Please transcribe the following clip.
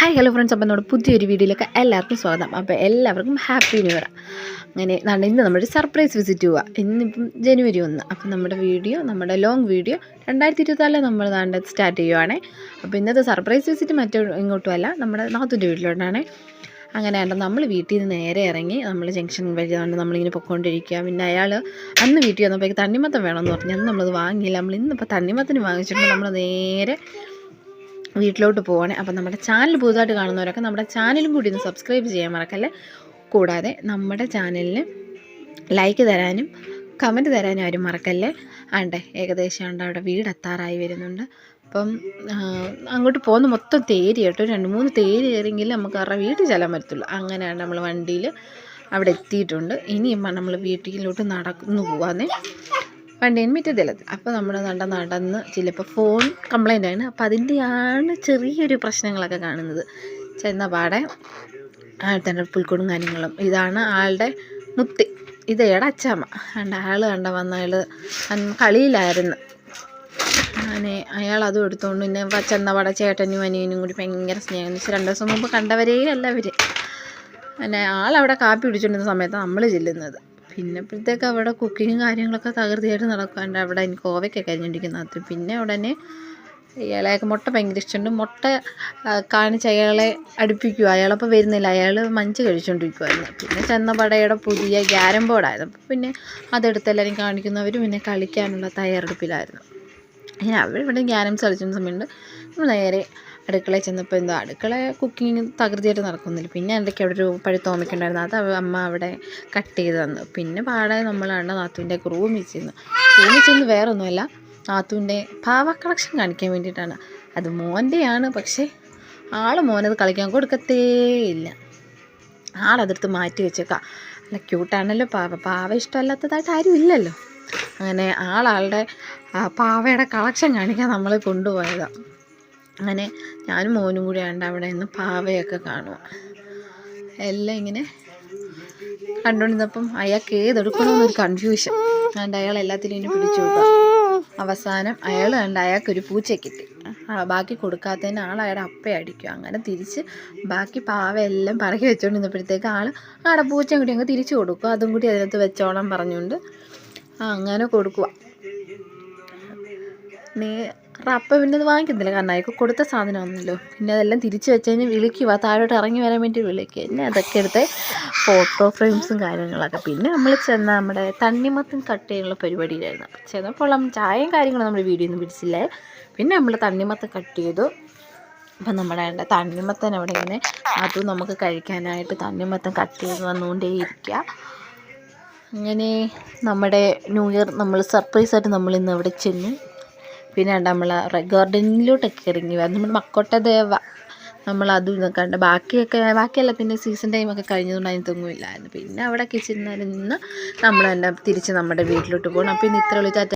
Hi hello friends അപ്പോൾ നമ്മുടെ പുതിയൊരു വീഡിയോയിലേക്ക് എല്ലാവർക്കും സ്വാഗതം. അപ്പോൾ എല്ലാവർക്കും ഹാപ്പി ന്യൂ ഇയർ അങ്ങനെ നാളെ ഇന്ന് നമ്മുടെ സർപ്രൈസ് വിസിറ്റ് പോവുക ഇന്നിപ്പം ജനുവരി ഒന്ന്. അപ്പോൾ നമ്മുടെ വീഡിയോ നമ്മുടെ ലോങ് വീഡിയോ രണ്ടായിരത്തി ഇരുപത്തിനാലിൽ നമ്മൾ നാണ്ട് സ്റ്റാർട്ട് ചെയ്യുവാണേ. അപ്പോൾ ഇന്നത്തെ സർപ്രൈസ് വിസിറ്റ് മറ്റോ ഇങ്ങോട്ടും അല്ല നമ്മുടെ നാത്തൂന്റെ വീട്ടിലോട്ടാണ്. അങ്ങനെ ആണ്ട് നമ്മൾ വീട്ടിൽ നിന്ന് നേരെ ഇറങ്ങി നമ്മൾ ജംഗ്ഷൻ വഴി കൊണ്ട് നമ്മളിങ്ങനെ പൊയ്ക്കൊണ്ടിരിക്കുക പിന്നെ അയാൾ അന്ന് വീട്ടിൽ വന്നപ്പോഴേക്ക് തണ്ണിമത്തം വേണമെന്ന് പറഞ്ഞു. അന്ന് നമ്മളത് വാങ്ങിയില്ല. നമ്മൾ ഇന്നിപ്പോൾ തണ്ണിമത്തിന് വാങ്ങിച്ചിട്ട് നമ്മൾ നേരെ വീട്ടിലോട്ട് പോവാണ്. അപ്പം നമ്മുടെ ചാനൽ പുതുതായിട്ട് കാണുന്നവരൊക്കെ നമ്മുടെ ചാനലും കൂടി ഒന്ന് സബ്സ്ക്രൈബ് ചെയ്യാൻ മറക്കല്ലേ? കൂടാതെ നമ്മുടെ ചാനലിന് ലൈക്ക് തരാനും കമന്റ് തരാനും ആരും മറക്കല്ലേ? ആണ്ടേ ഏകദേശം ഉണ്ട് അവിടെ വീട് വീടെത്താറായി വരുന്നുണ്ട്. അപ്പം അങ്ങോട്ട് പോകുന്ന മൊത്തം തേരി കേട്ടോ. രണ്ട് മൂന്ന് തേരി കയറിയെങ്കിൽ നമുക്ക് അവരുടെ വീട്ടിൽ ചെല്ലാൻ പറ്റത്തുള്ളൂ. അങ്ങനെയാണ് നമ്മൾ വണ്ടിയിൽ അവിടെ എത്തിയിട്ടുണ്ട്. ഇനിയും നമ്മൾ വീട്ടിലോട്ട് നടന്നു പോവാന്നേ. വണ്ടീന് മുറ്റത്തിലെത്തി അപ്പോൾ നമ്മൾ നട നടന്ന് ചിലപ്പോൾ ഫോൺ കംപ്ലൈന്റ് ആണ്. അപ്പോൾ അതിന്റെയാണ് ചെറിയൊരു പ്രശ്നങ്ങളൊക്കെ കാണുന്നത്. ചെന്ന പാടെ തന്നെ പുൽക്കൂടും കാര്യങ്ങളും. ഇതാണ് ആളുടെ മുത്തി. ഇത് ഏടെ അച്ചാമ്മ. കണ്ട ആൾ കണ്ട വന്ന കളിയിലായിരുന്നു. അങ്ങനെ അയാൾ അതും എടുത്തുകൊണ്ട് പിന്നെ ചെന്നപാട ചേട്ടനും അനിയനും കൂടി ഭയങ്കര സ്നേഹം. എന്ന് വെച്ചാൽ രണ്ട് ദിവസം മുമ്പ് കണ്ടവരേ അല്ല അവർ പിന്നെ ആളവിടെ കാപ്പി പിടിച്ചുകൊണ്ടിരുന്ന സമയത്താണ് നമ്മൾ ചെല്ലുന്നത്. പിന്നെപ്പോഴത്തേക്ക് അവിടെ കുക്കിങ്ങും കാര്യങ്ങളൊക്കെ തകൃതിയായിട്ട് നടക്കാണ്ട് അവിടെ എനിക്ക് കോവയ്ക്കൊക്കെ അരിഞ്ഞിരിക്കുന്നത് പിന്നെ ഉടനെ ഇയാളെയൊക്കെ മുട്ട ഭയങ്കര ഇഷ്ടമുണ്ട്. മുട്ട കാണിച്ച് അയാളെ അടുപ്പിക്കുക. അയാളപ്പോൾ വരുന്നില്ല. അയാൾ മഞ്ച് കഴിച്ചുകൊണ്ടിരിക്കുമായിരുന്നു പിന്നെ ചെന്നപടയുടെ പുതിയ ക്യാരം ബോർഡായിരുന്നു അപ്പോൾ പിന്നെ അതെടുത്ത് എല്ലാവരും കാണിക്കുന്നവർ പിന്നെ കളിക്കാനുള്ള തയ്യാറെടുപ്പിലായിരുന്നു. അങ്ങനെ അവരിവിടെ ക്യാരംസ് കളിച്ചിരുന്ന സമയമുണ്ട് നമ്മൾ നേരെ അടുക്കളയിൽ ചെന്നപ്പോൾ എന്തോ അടുക്കള കുക്കിങ് തകൃതിയായിട്ട് നടക്കുന്നില്ല. പിന്നെ ഇടയ്ക്ക് അവിടെ ഒരു പഴുത്ത ഓമയ്ക്കുണ്ടായിരുന്നു അത് അമ്മ അവിടെ കട്ട് ചെയ്ത് തന്നു. പിന്നെ പാടെ നമ്മളാണ് നാത്തുവിന്റെ റൂമിൽ ചെന്നു. റൂമിൽ ചെന്ന് വേറെ ഒന്നുമല്ല നാത്തുവിന്റെ പാവ കളക്ഷൻ കാണിക്കാൻ വേണ്ടിയിട്ടാണ്. അത് മോന്റെയാണ് പക്ഷേ ആൾ മോനത് കളിക്കാൻ കൊടുക്കത്തേ ഇല്ല. ആളതെടുത്ത് മാറ്റി വെച്ചേക്കാം. അല്ല ക്യൂട്ടാണല്ലോ പാവ. പാവ ഇഷ്ടമല്ലാത്തതായിട്ട് ആരും ഇല്ലല്ലോ. അങ്ങനെ ആളാളുടെ പാവയുടെ കളക്ഷൻ കാണിക്കാൻ നമ്മളെ കൊണ്ടുപോയതാണ് അങ്ങനെ ഞാനും മോനും കൂടി ആണ്ട് അവിടെ നിന്ന് പാവയൊക്കെ കാണുക എല്ലാം ഇങ്ങനെ കണ്ടുകൊണ്ടിരുന്നപ്പം അയാൾക്ക് ഏതെടുക്കണമെന്ന് ഒരു കൺഫ്യൂഷൻ അതുകൊണ്ട് അയാൾ എല്ലാത്തിനും ഇനി പിടിച്ചു അവസാനം അയാൾ കണ്ട് അയാൾക്കൊരു പൂച്ച കിട്ടി. ബാക്കി കൊടുക്കാത്തതിന് ആൾ അയാളുടെ അപ്പയടിക്കും അങ്ങനെ തിരിച്ച് ബാക്കി പാവയെല്ലാം പറക്കി വെച്ചുകൊണ്ടിരുന്നപ്പോഴത്തേക്ക് ആൾ ആടെ പൂച്ചയും കൂടി അങ്ങ് തിരിച്ചു കൊടുക്കും. അതും കൂടി അതിനകത്ത് വെച്ചോളാൻ പറഞ്ഞുകൊണ്ട് അങ്ങനെ കൊടുക്കുക നീ അപ്പം പിന്നെ അത് വാങ്ങിക്കുന്നില്ല. കാരണം അയാൾക്ക് കൊടുത്ത സാധനമാണല്ലോ. പിന്നെ അതെല്ലാം തിരിച്ച് വെച്ച് കഴിഞ്ഞ് വിളിക്കുക താഴോട്ട് ഇറങ്ങി വരാൻ വേണ്ടി വിളിക്കുക പിന്നെ അതൊക്കെ എടുത്ത് ഫോട്ടോ ഫ്രെയിംസും കാര്യങ്ങളൊക്കെ. പിന്നെ നമ്മൾ ചെന്ന നമ്മുടെ തണ്ണിമത്തൻ കട്ട് ചെയ്യാനുള്ള പരിപാടിയിലായിരുന്നു. അപ്പം ചെന്നപ്പോൾ ചായയും കാര്യങ്ങളും നമ്മുടെ വീഡിയോ ഒന്നും പിടിച്ചില്ലേ. പിന്നെ നമ്മൾ തണ്ണിമത്തൻ കട്ട് ചെയ്തു. അപ്പം നമ്മുടെ തണ്ണിമത്തൻ അവിടെ ഇങ്ങനെ അതും നമുക്ക് കഴിക്കാനായിട്ട് തണ്ണിമത്തൻ കട്ട് ചെയ്ത് വന്നുകൊണ്ടേയിരിക്കുക അങ്ങനെ നമ്മുടെ ന്യൂ ഇയർ നമ്മൾ സർപ്രൈസായിട്ട് നമ്മൾ ഇന്ന് അവിടെ ചെന്നു പിന്നെ നമ്മൾ ഗാർഡനിലോട്ടൊക്കെ ഇറങ്ങി വരാം നമ്മുടെ മക്കോട്ട ദേവ. നമ്മൾ അതും ഇതൊക്കെ കണ്ട് ബാക്കിയൊക്കെ ബാക്കിയല്ല പിന്നെ സീസൺ ടൈമൊക്കെ കഴിഞ്ഞതുകൊണ്ട് അതിന് പിന്നെ അവിടെ കിച്ചണിൽ നിന്ന് നമ്മൾ തന്നെ തിരിച്ച് നമ്മുടെ വീട്ടിലോട്ട് പോകണം. അപ്പോൾ ഇന്ന് ഇത്ര വിളിച്ചാൽ